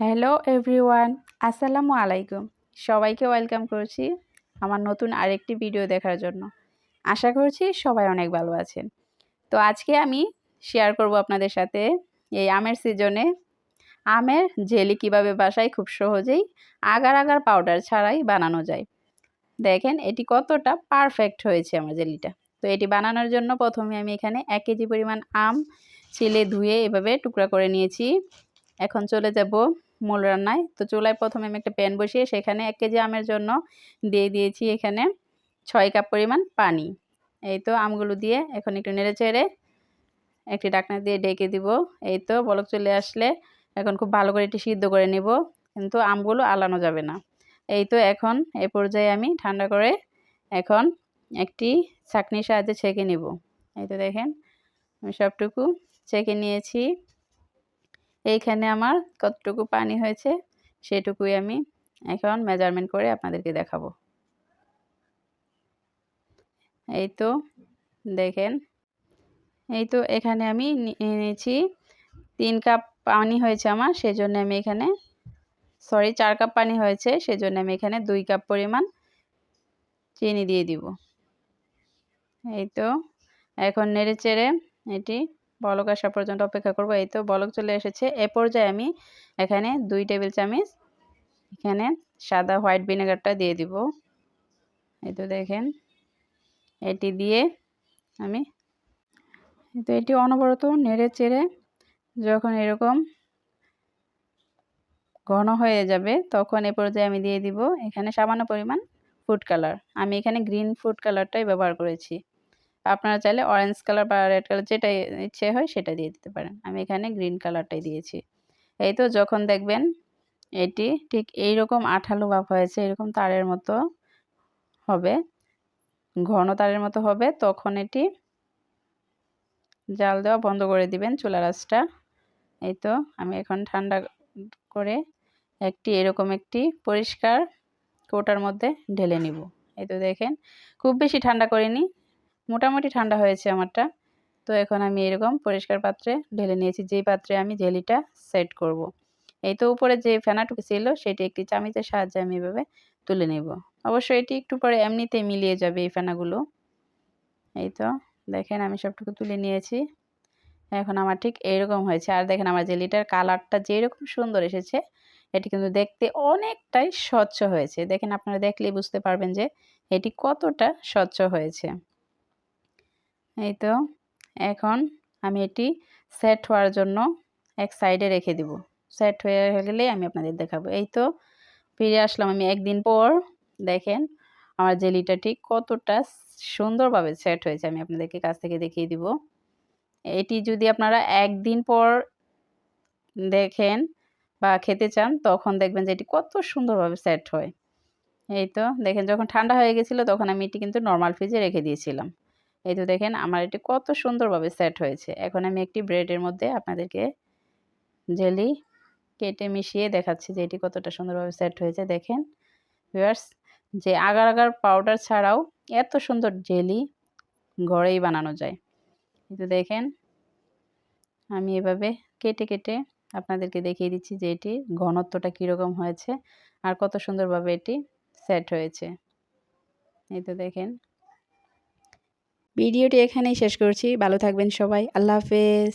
Hello everyone আসসালামু আলাইকুম সবাইকে ওয়েলকাম করছি আমার নতুন আরেকটি ভিডিও দেখার জন্য। আশা করছি সবাই অনেক ভালো আছেন। তো আজকে আমি শেয়ার করব আপনাদের সাথে এই আমের সিজনে আমের জেলি কীভাবে বাসায় খুব সহজেই আগার আগার পাউডার ছাড়াই বানানো যায়। দেখেন, এটি কতটা পারফেক্ট হয়েছে আমার জেলিটা তো এটি বানানোর জন্য প্রথমে আমি এখানে এক কেজি পরিমাণ আম ছিলে ধুয়ে এভাবে টুকরা করে নিয়েছি। এখন চলে যাব মূল রান্নায়। তো চুলায় প্রথমে আমি একটা প্যান বসিয়ে সেখানে এক কেজি আমের জন্য দিয়ে দিয়েছি এখানে ছয় কাপ পরিমাণ পানি। এই তো আমগুলো দিয়ে এখন একটু নেড়ে চেড়ে একটি ডাকনা দিয়ে ডেকে দিব। এই তো বলক চলে আসলে এখন খুব ভালো করে এটি সিদ্ধ করে নেব, কিন্তু আমগুলো আলানো যাবে না। এই তো এখন এ পর্যায়ে আমি ঠান্ডা করে এখন একটি ছাকনির সাহায্যে ছেঁকে নেব। এই তো দেখেন, আমি সবটুকু ছেঁকে নিয়েছি। এইখানে আমার কতটুকু পানি হয়েছে সেটুকুই আমি এখন মেজারমেন্ট করে আপনাদেরকে দেখাবো। এই তো দেখেন, এই তো এখানে আমি নিয়েছি তিন কাপ পানি হয়েছে আমার সেজন্য আমি এখানে সরি চার কাপ পানি হয়েছে সেজন্য আমি এখানে দুই কাপ পরিমাণ চিনি দিয়ে দিব। এই তো এখন নেড়ে চেড়ে এটি বলক আসা পর্যন্ত অপেক্ষা করব। এই তো বলক চলে এসেছে। এ পর্যায়ে আমি এখানে দুই টেবিল চামচ, এখানে সাদা হোয়াইট ভিনেগারটা দিয়ে দিব। এই তো দেখেন, এটি দিয়ে আমি তো এটি অনবরত নেড়ে চেড়ে যখন এরকম ঘন হয়ে যাবে, তখন এ পর্যায়ে আমি দিয়ে দিব এখানে সামান্য পরিমাণ ফুড কালার। আমি এখানে গ্রিন ফুড কালারটাই ব্যবহার করেছি। আপনারা চাইলে অরেঞ্জ কালার বা রেড কালার যেটা ইচ্ছে হয় সেটা দিয়ে দিতে পারেন। আমি এখানে গ্রিন কালারটাই দিয়েছি। এই তো যখন দেখবেন এটি ঠিক এই রকম আঠালো ভাব হয়েছে, এরকম তারের মতো হবে, ঘন তারের মতো হবে, তখন এটি জাল দেওয়া বন্ধ করে দিবেন চুলা রাসটা এই তো আমি এখন ঠান্ডা করে একটি এরকম একটি পরিষ্কার কোটার মধ্যে ঢেলে নিব। এই তো দেখেন, খুব বেশি ঠান্ডা করিনি। মোটামুটি ঠান্ডা হয়েছে আমারটা। তো এখন আমি এরকম পরিষ্কার পাত্রে ঢেলে নিয়েছি, যেই পাত্রে আমি জেলিটা সেট করব। এই তো উপরে যে ফেনাটুকু ছিল, সেটি একটি চামিচের সাহায্যে আমি এভাবে তুলে নেব। অবশ্যই এটি একটু পরে এমনিতে মিলিয়ে যাবে এই ফেনাগুলো। এই তো, দেখেন আমি সবটুকু তুলে নিয়েছি। এখন আমার ঠিক এইরকম হয়েছে। আর দেখেন আমার জেলিটার কালারটা যেরকম সুন্দর এসেছে, এটি কিন্তু দেখতে অনেকটাই স্বচ্ছ হয়েছে। দেখেন আপনারা দেখলেই বুঝতে পারবেন যে এটি কতটা স্বচ্ছ হয়েছে। এই তো, এখন আমি এটি সেট হওয়ার জন্য এক সাইডে রেখে দিব। সেট হয়ে গেলে আমি আপনাদের দেখাবো। এই তো, ফিরে আসলাম আমি একদিন পর। দেখেন, আমার জেলিটা ঠিক কতটা সুন্দরভাবে সেট হয়েছে। আমি আপনাদেরকে কাছ থেকে দেখিয়ে দিব। এটি যদি আপনারা একদিন পর দেখেন বা খেতে চান, তখন দেখবেন যে এটি কত সুন্দরভাবে সেট হয়। এই তো, দেখেন যখন ঠান্ডা হয়ে গেছিল, তখন আমি এটি কিন্তু নর্মাল ফ্রিজে রেখে দিয়েছিলাম। এই তো দেখেন, আমার এটি কত সুন্দরভাবে সেট হয়েছে। এখন আমি একটি ব্রেডের মধ্যে আপনাদেরকে জেলি কেটে মিশিয়ে দেখাচ্ছি যে এটি কতটা সুন্দরভাবে সেট হয়েছে। দেখেন ভিউয়ার্স যে আগার আগার পাউডার ছাড়াও এত সুন্দর জেলি ঘরেই বানানো যায়। কিন্তু দেখেন, আমি এভাবে কেটে কেটে আপনাদেরকে দেখিয়ে দিচ্ছি যে এটি ঘনত্বটা কীরকম হয়েছে আর কত সুন্দরভাবে এটি সেট হয়েছে। এই তো দেখেন ভিডিওটি এখানেই শেষ করছি। ভালো থাকবেন সবাই। আল্লাহ হাফেজ।